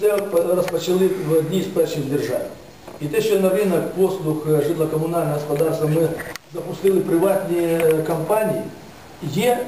Це розпочали в одній з перших держав. І те, що на ринок послуг е, житло-комунального господарства ми запустили приватні е, компанії, є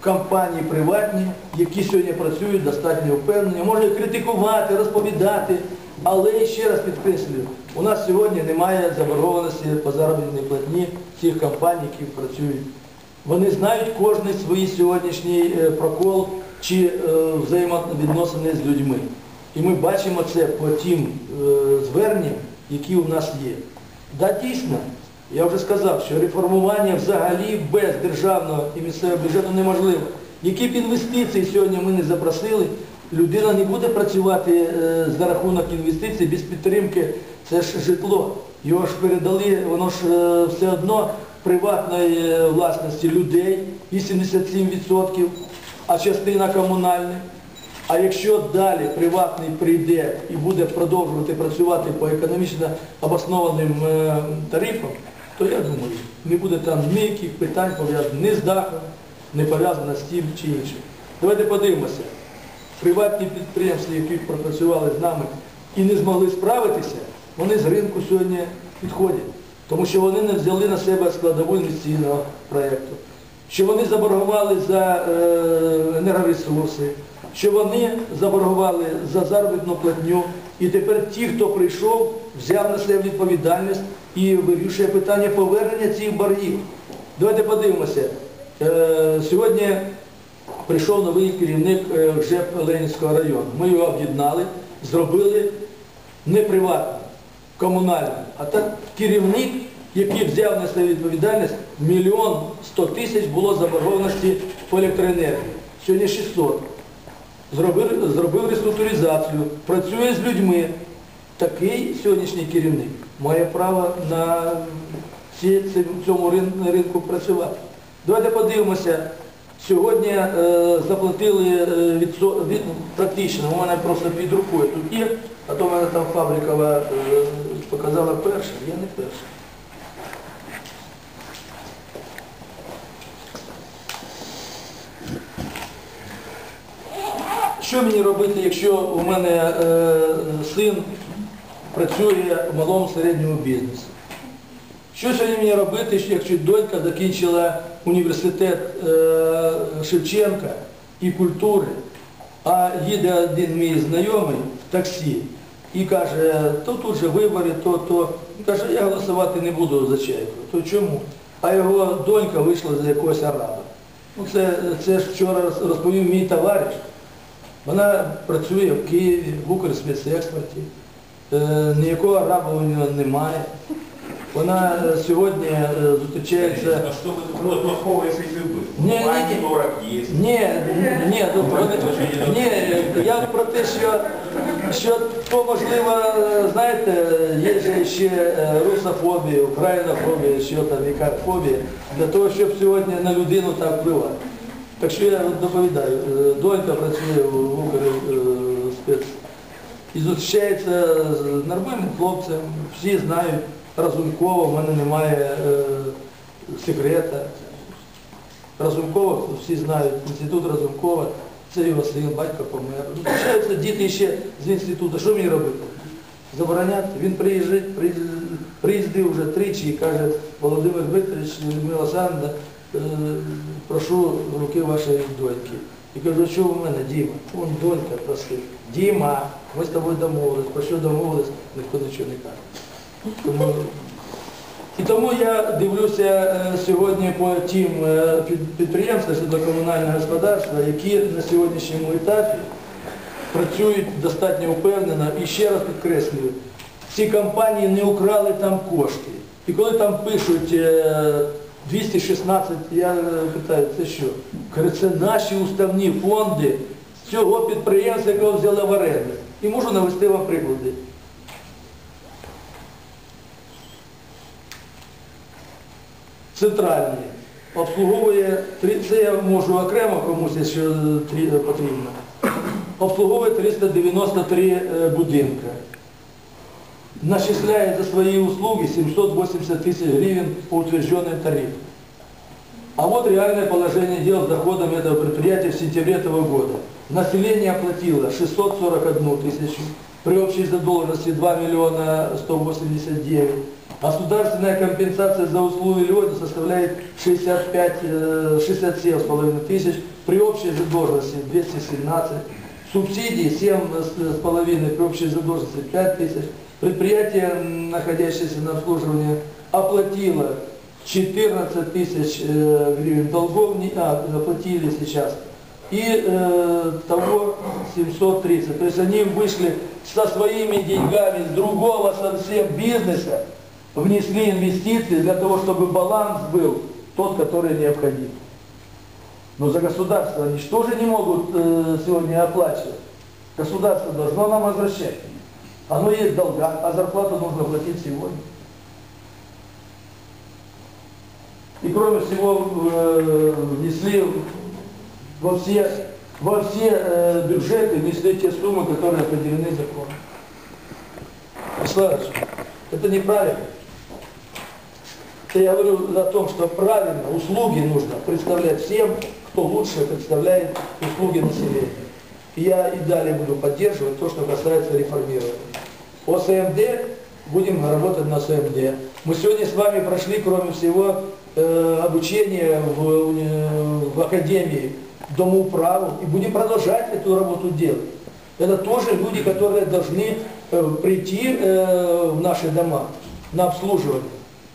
компанії приватні, які сьогодні працюють достатньо впевнені, можна критикувати, розповідати, але ще раз підкреслюю, у нас сьогодні немає заборгованості по заробітній платні цих компаній, які працюють. Вони знають кожний свій сьогоднішній е, прокол чи взаємовідносини з людьми. І ми бачимо це по тим е, зверненням, які у нас є. Да, дійсно, я вже сказав, що реформування взагалі без державного і місцевого бюджету неможливо. Які б інвестиції сьогодні ми не запросили, людина не буде працювати е, за рахунок інвестицій без підтримки, це ж житло. Його ж передали, воно ж е, все одно приватної власності людей, 87%, а частина комунальна. А якщо далі приватний прийде і буде продовжувати працювати по економічно обоснованим е, тарифам, то я думаю, не буде там ніяких питань пов'язаних ні з дахом, не пов'язано з тим чи іншим. Давайте подивимося. Приватні підприємства, які пропрацювали з нами і не змогли справитися, вони з ринку сьогодні підходять. Тому що вони не взяли на себе складову інвестиційного проєкту, що вони заборгували за е, енергоресурси, що вони заборгували за заробітну платню. І тепер ті, хто прийшов, взяв на себе відповідальність і вирішує питання повернення цих боргів. Давайте подивимося. Е, Сьогодні прийшов новий керівник е, ЖЕП Ленінського району. Ми його об'єднали, зробили не приватним, комунальним, а так керівник, який взяв на себе відповідальність, мільйон сто тисяч було заборгованості по електроенергії. Сьогодні 600. Зробив, зробив реструктуризацію, працює з людьми. Такий сьогоднішній керівник має право на цьому ринку працювати. Давайте подивимося. Сьогодні е, заплатили е, відсо- від, практично, у мене просто під рукою тут є, а то в мене там фабрикова е, показала перша, я не перша. Що мені робити, якщо у мене е, син працює в малому середньому бізнесі? Що сьогодні мені робити, якщо донька закінчила університет е, Шевченка і культури, а їде один мій знайомий в таксі і каже, то тут же вибори, то, то. Каже, я голосувати не буду за чайку. То чому? А його донька вийшла за якогось араба. Ну, це, це ж вчора розповів мій товариш. Вона працює в Києві, в Укрспецекспорті. Е, ніякого араба у нього немає. Вона е, сьогодні е, зустрічається. А что вы тут плохого, если ты был? Не, не, Маленький не. дурак есть. Ні, ні, ну, вони- ні, я про те, що, що то можливо, е, знаєте, є же ще е, русофобія, українофобія, що там, яка фобія, для того, щоб сьогодні на людину так впливати. Так що я доповідаю, е, донька працює в Укрспец і зустрічається з нормальним хлопцем, всі знають Разумкова, в мене немає е, секрета. Разумкова, всі знають, інститут Разумкова, це його син, батько помер. Зустрічаються діти ще з інституту. Що мені робити? Забороняти. Він приїжджає, приїздив вже тричі і каже, Володимир Вікторович, Людмила е, прошу руки вашої доньки. І кажу, що у мене, Діма? Вон донька просить. Діма, ми з тобою домовились, про що домовились, ніхто нічого не каже. Тому і тому я дивлюся е, сьогодні по тим е, підприємствам житлово-комунального господарства, які на сьогоднішньому етапі працюють достатньо впевнено. І ще раз підкреслюю, ці компанії не украли там кошти. І коли там пишуть е, 216, я е, питаю, це що? Це наші уставні фонди цього підприємства, якого взяли в оренду. І можу навести вам приклади. центральний, обслуговує, це я можу окремо комусь, якщо е, потрібно, обслуговує 393 е, будинка. Начисляет за свои услуги 780 тысяч гривен по утвержденным тарифам. А вот реальное положение дел с доходом этого предприятия в сентябре этого года. Население оплатило 641 тысячу, при общей задолженности 2 миллиона 189. Государственная компенсация за услуги льготы составляет 65, э, 67,5 тысяч, при общей задолженности 217. Субсидии 7,5, при общей задолженности 5 тысяч. Предприятие, находящееся на обслуживании, оплатило 14 тысяч э, гривен долгов, не- а, оплатили сейчас. И э, того 730. То есть они вышли со своими деньгами, с другого совсем бизнеса, внесли инвестиции для того, чтобы баланс был тот, который необходим. Но за государство они что же не могут э, сегодня оплачивать? Государство должно нам возвращать. Оно есть в а зарплату нужно платить сегодня. И кроме всего э, внесли во все, во все э, бюджеты внесли те суммы, которые определены законом. Славич, это неправильно. Я говорю о том, что правильно услуги нужно представлять всем, кто лучше представляет услуги населения. И я и далее буду поддерживать то, что касается реформирования. По СМД будем работать на СМД. Мы сегодня с вами прошли, кроме всего, э, обучение в, уни- в Академии Домоуправу и будем продолжать эту работу делать. Это тоже люди, которые должны э, прийти э, в наши дома на обслуживание.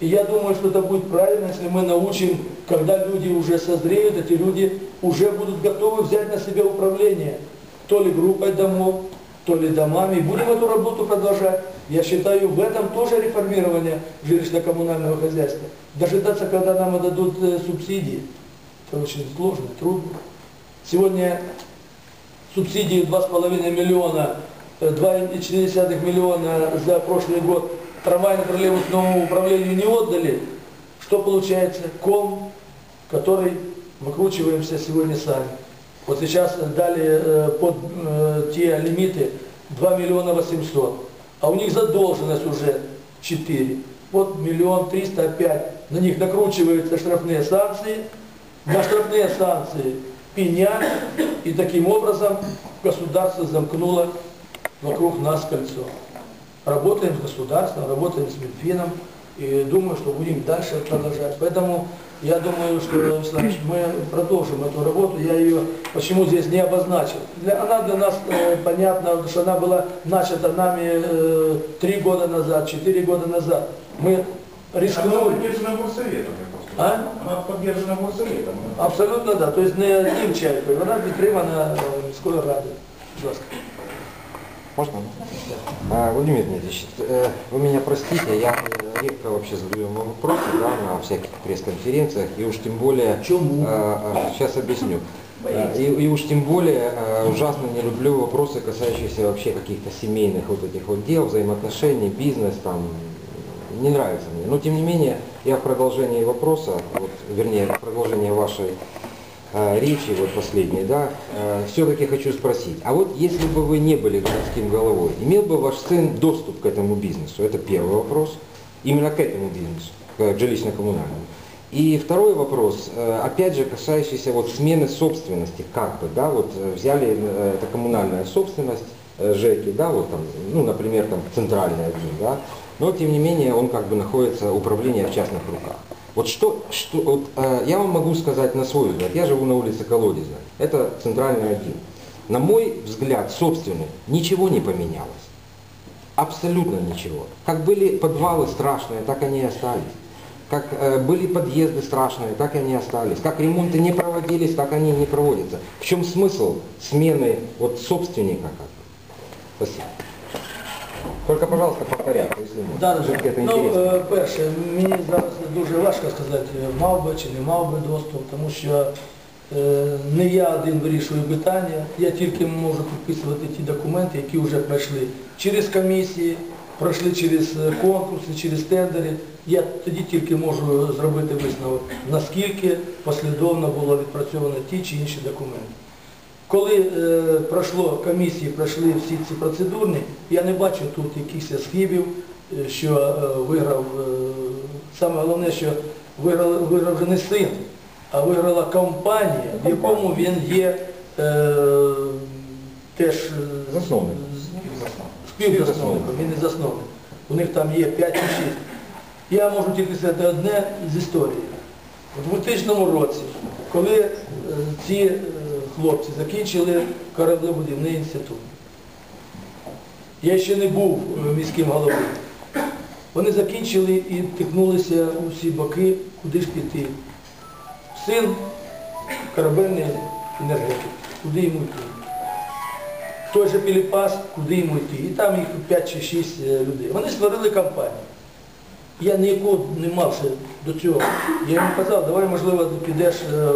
И я думаю, что это будет правильно, если мы научим, когда люди уже созреют, эти люди уже будут готовы взять на себя управление то ли группой домов, то ли домами. Будем эту работу продолжать. Я считаю, в этом тоже реформирование жилищно-коммунального хозяйства. Дожидаться, когда нам отдадут э, субсидии, это очень сложно, трудно. Сегодня субсидии 2,5 миллиона, э, 2,4 миллиона за прошлый год трамвайно-троллейбусному управлению не отдали. Что получается? Ком, который выкручиваемся сегодня сами. Вот сейчас дали э, под э, те лимиты 2 миллиона 800, а у них задолженность уже 4. Вот миллион триста опять. На них накручиваются штрафные санкции, на штрафные санкции пенять, и таким образом государство замкнуло вокруг нас кольцо. Работаем с государством, работаем с Минфином, и думаю, что будем дальше продолжать. Поэтому я думаю, что Вячеслав, мы продолжим эту работу. Я ее почему здесь не обозначил. Для, она для нас э, понятна, что она была начата нами э, три года назад, четыре года назад. Мы Она рискнули. поддержана горсоветом. А? Она поддержана горсоветом. Абсолютно да. То есть не один человек, вона підтримана міською радою. Будь ласка. Можно? А, Владимир Дмитриевич, э, вы меня простите, я э, редко вообще задаю вам вопросы да, на всяких пресс-конференциях, и уж тем более... Чему? сейчас объясню. Э, И, и уж тем более э, ужасно не люблю вопросы, касающиеся вообще каких-то семейных вот этих вот дел, взаимоотношений, бизнес, там, не нравится мне. Но тем не менее, я в продолжении вопроса, вот, вернее, в продолжении вашей э, речи вот последней, да, все-таки хочу спросить, а вот если бы вы не были городским головой, имел бы ваш сын доступ к этому бизнесу? Это первый вопрос. Именно к этому бизнесу, к жилищно-коммунальному. И второй вопрос, э, опять же, касающийся вот смены собственности, как бы, да, вот э, взяли, э, это коммунальная собственность, э, ЖЭКи, да, вот там, ну, например, там центральный один, да, но тем не менее он как бы находится, управление в частных руках. Вот что, что вот, э, я вам могу сказать на свой взгляд, я живу на улице Колодезной, это центральный один. На мой взгляд, собственный, ничего не поменялось. Абсолютно ничего. Как были подвалы страшные, так они и остались. Как э, были подъезды страшные, так и они остались. Как ремонты не проводились, так они и не проводятся. В чем смысл смены вот собственника? Как? Спасибо. Только, пожалуйста, по порядку, если можно. Да, да, это ну, интересно. перше, мені зараз дуже важко сказати, мав би чи не мав би доступ, тому що е, не я один вирішую питання, я тільки можу підписувати ті документи, які вже пройшли через комісії, пройшли через е, конкурси, через тендери. Я тоді тільки можу зробити висновок, наскільки послідовно було відпрацьовано ті чи інші документи. Коли е, пройшло комісії, пройшли всі ці процедурні, я не бачу тут якихось схибів, е, що е, виграв, е, саме головне, що виграв, виграв не син, а виграла компанія, в якому він є е, теж е, Засновник. співзасновником, він не засновник. У них там є 5 чи 6. Я можу тільки сказати одне з історії. У 2000 році, коли е, ці е, хлопці закінчили кораблебудівний інститут, я ще не був міським головою. Вони закінчили і тикнулися у всі боки, куди ж піти. Син корабельний енергетик, куди йому йти. Той же Піліпас, куди йому йти. І там їх 5 чи 6 людей. Вони створили компанію. Я ніякого не мав ще до цього. Я йому казав, давай, можливо, підеш, е,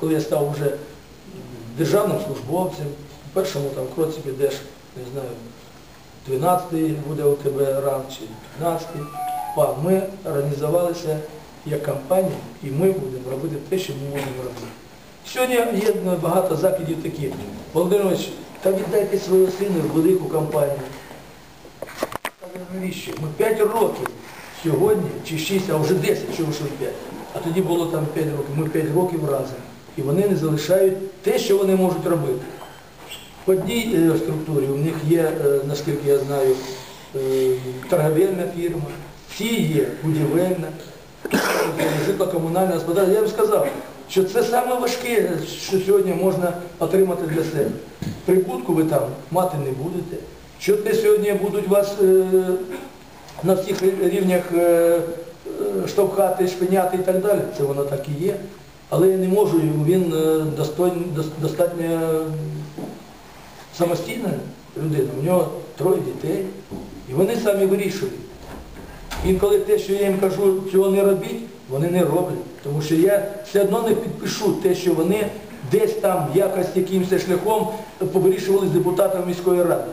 коли я став вже державним службовцем, першому там кроці підеш, не знаю, 12-й буде тебе ранг чи 15-й. Ми організувалися як компанія і ми будемо робити те, що ми можемо робити. Сьогодні є багато закидів. Володимир Іванович, та віддайте свого сина в велику компанію. Навіщо? Ми 5 років сьогодні, чи 6, а вже 10, що вийшло 5. А тоді було там 5 років. Ми 5 років разом. І вони не залишають те, що вони можуть робити. В одній е, структурі у них є, е, наскільки я знаю, е, торговельна фірма, всі є будівельна, житло-комунальне господарство. Я вам сказав, що це саме важке, що сьогодні можна отримати для себе. Прибутку ви там мати не будете. Що те сьогодні будуть вас на всіх рівнях штовхати, шпиняти і так далі, це воно так і є. Але я не можу, він достатньо самостійна людина, у нього троє дітей, і вони самі вирішують. Інколи те, що я їм кажу, цього не робіть, вони не роблять. Тому що я все одно не підпишу те, що вони десь там якось якимось шляхом повирішували з депутатом міської ради.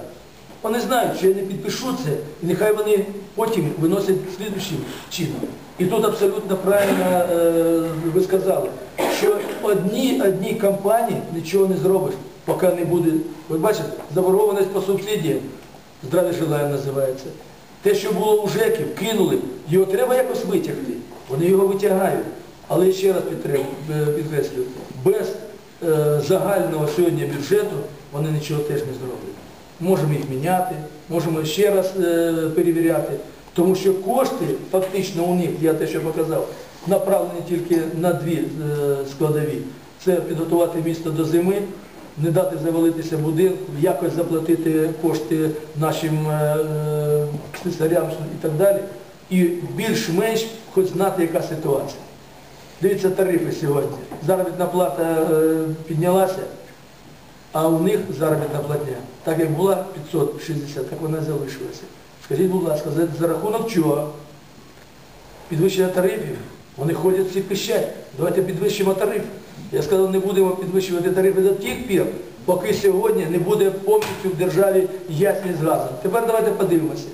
Вони знають, що я не підпишу це, і нехай вони потім виносять слідчим чином. І тут абсолютно правильно е, ви сказали, що одні одні компанії нічого не зробиш, поки не буде. Ви бачите, заборгованість по субсидіям, здраві желаю називається. Те, що було у ЖЕКів, кинули, його треба якось витягти. Вони його витягають. Але ще раз е, підкреслюю, без е, загального сьогодні бюджету вони нічого теж не зроблять. Можемо їх міняти, можемо ще раз е, перевіряти, тому що кошти фактично у них, я те, що показав, направлені тільки на дві е, складові. Це підготувати місто до зими, не дати завалитися будинку, якось заплатити кошти нашим е, слесарям і так далі. І більш-менш хоч знати, яка ситуація. Дивіться тарифи сьогодні. Заробітна плата е, піднялася, а у них заробітна платня, так як була 560, так вона залишилася. Скажіть, будь ласка, за, рахунок чого? Підвищення тарифів. Вони ходять всі пищать. Давайте підвищимо тариф. Я сказав, не будемо підвищувати тарифи до тих пір, поки сьогодні не буде повністю в державі ясність з газом. Тепер давайте подивимося.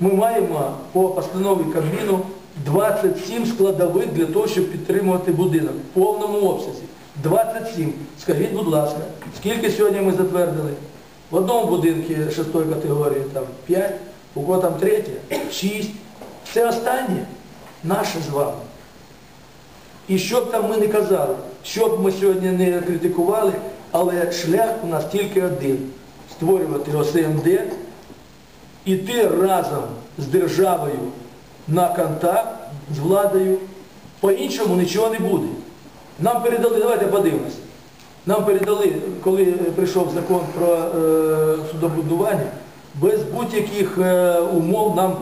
Ми маємо по постанові Кабміну 27 складових для того, щоб підтримувати будинок в повному обсязі. 27. Скажіть, будь ласка, скільки сьогодні ми затвердили? В одному будинку шестої категорії там 5, у кого там третє, 6. Все останнє наше з вами. І що б там ми не казали, що б ми сьогодні не критикували, але шлях у нас тільки один створювати ОСМД, іти разом з державою на контакт, з владою. По-іншому нічого не буде. Нам передали, давайте подивимося. Нам передали, коли прийшов закон про е, судобудування, без будь-яких е, умов нам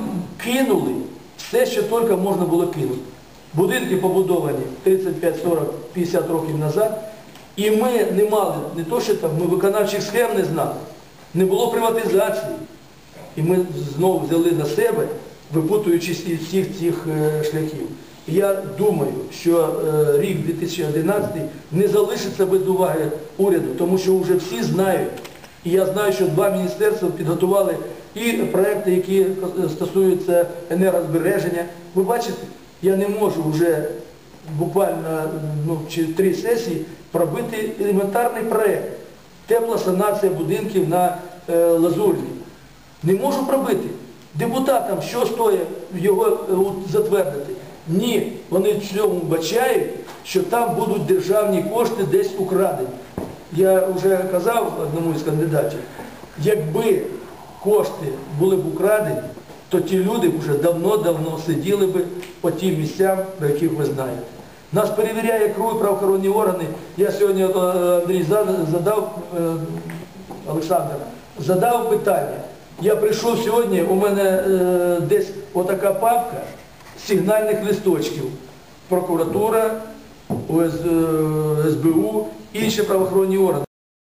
кинули все, що тільки можна було кинути. Будинки побудовані 35, 40, 50 років назад, і ми не мали, не то, що там, ми виконавчих схем не знали, не було приватизації. І ми знову взяли на себе, випутуючись із всіх цих е, шляхів. І я думаю, що е, рік 2011 не залишиться без уваги уряду, тому що вже всі знають. І я знаю, що два міністерства підготували і проекти, які е, стосуються енергозбереження. Ви бачите, я не можу вже буквально ну, чи три сесії пробити елементарний проект. Тепла санація будинків на е, Лазурній. Не можу пробити. Депутатам що стоїть його е, затвердити? Ні, вони в цьому вбачають, що там будуть державні кошти десь украдені. Я вже казав одному із кандидатів, якби кошти були б украдені, то ті люди вже давно-давно сиділи б по тим місцям, про яких ви знаєте. Нас перевіряє КРУ, правоохоронні органи. Я сьогодні е, Андрій задав е, Олександр, задав питання. Я прийшов сьогодні, у мене е, десь отака папка сигнальних листочків. Прокуратура, СБУ, інші правоохоронні органи.